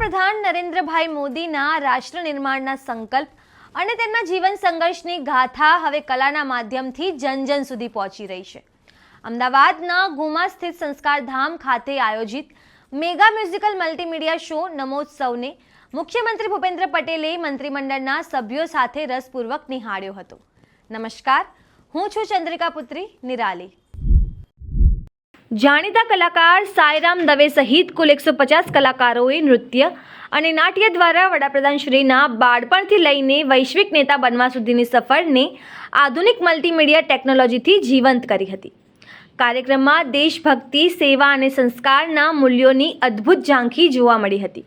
વડાપ્રધાન નરેન્દ્રભાઈ મોદીના રાષ્ટ્ર નિર્માણના સંકલ્પ અને તેમના જીવન સંઘર્ષની ગાથા હવે કલાના માધ્યમથી જન જન સુધી પહોંચી રહી છે. અમદાવાદના ગુમા સ્થિત સંસ્કારધામ ખાતે આયોજિત મેગા મ્યુઝિકલ મલ્ટીમીડિયા શો નમોત્સવને મુખ્યમંત્રી ભૂપેન્દ્ર પટેલે મંત્રીમંડળના સભ્યો સાથે રસપૂર્વક નિહાળ્યો હતો. નમસ્કાર, હું છું ચંદ્રિકા પુત્રી, નિરાલી. જાણીતા કલાકાર સાયરામ દવે સહિત કુલ એકસો પચાસ કલાકારોએ નૃત્ય અને નાટ્ય દ્વારા વડાપ્રધાન શ્રીના બાળપણથી લઈને વૈશ્વિક નેતા બનવા સુધીની સફરને આધુનિક મલ્ટીમીડિયા ટેકનોલોજીથી જીવંત કરી હતી. કાર્યક્રમમાં દેશભક્તિ, સેવા અને સંસ્કારના મૂલ્યોની અદ્ભુત ઝાંખી જોવા મળી હતી.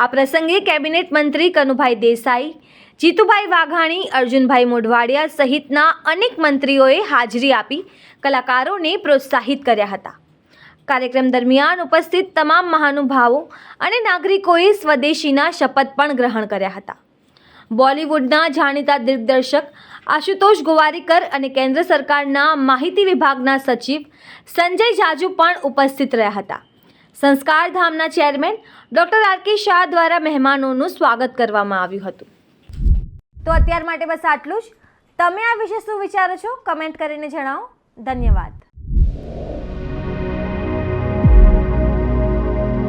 આ પ્રસંગે કેબિનેટ મંત્રી કનુભાઈ દેસાઈ, જીતુભાઈ વાઘાણી, અર્જુનભાઈ મોઢવાડિયા સહિતના અનેક મંત્રીઓએ હાજરી આપી કલાકારોને પ્રોત્સાહિત કર્યા હતા. કાર્યક્રમ દરમિયાન ઉપસ્થિત તમામ મહાનુભાવો અને નાગરિકોએ સ્વદેશીના શપથ પણ ગ્રહણ કર્યા હતા. બોલિવૂડના જાણીતા દિગ્દર્શક આશુતોષ ગોવારીકર અને કેન્દ્ર સરકારના માહિતી વિભાગના સચિવ સંજય જાજુ પણ ઉપસ્થિત રહ્યા હતા. સંસ્કારધામના chairman doctor R K Shah દ્વારા મહેમાનોનું સ્વાગત કરવામાં આવ્યું હતું. તો અત્યાર માટે બસ આટલું જ. તમે આ વિશે શું વિચારો છો? કમેન્ટ કરીને જણાવો. ધન્યવાદ.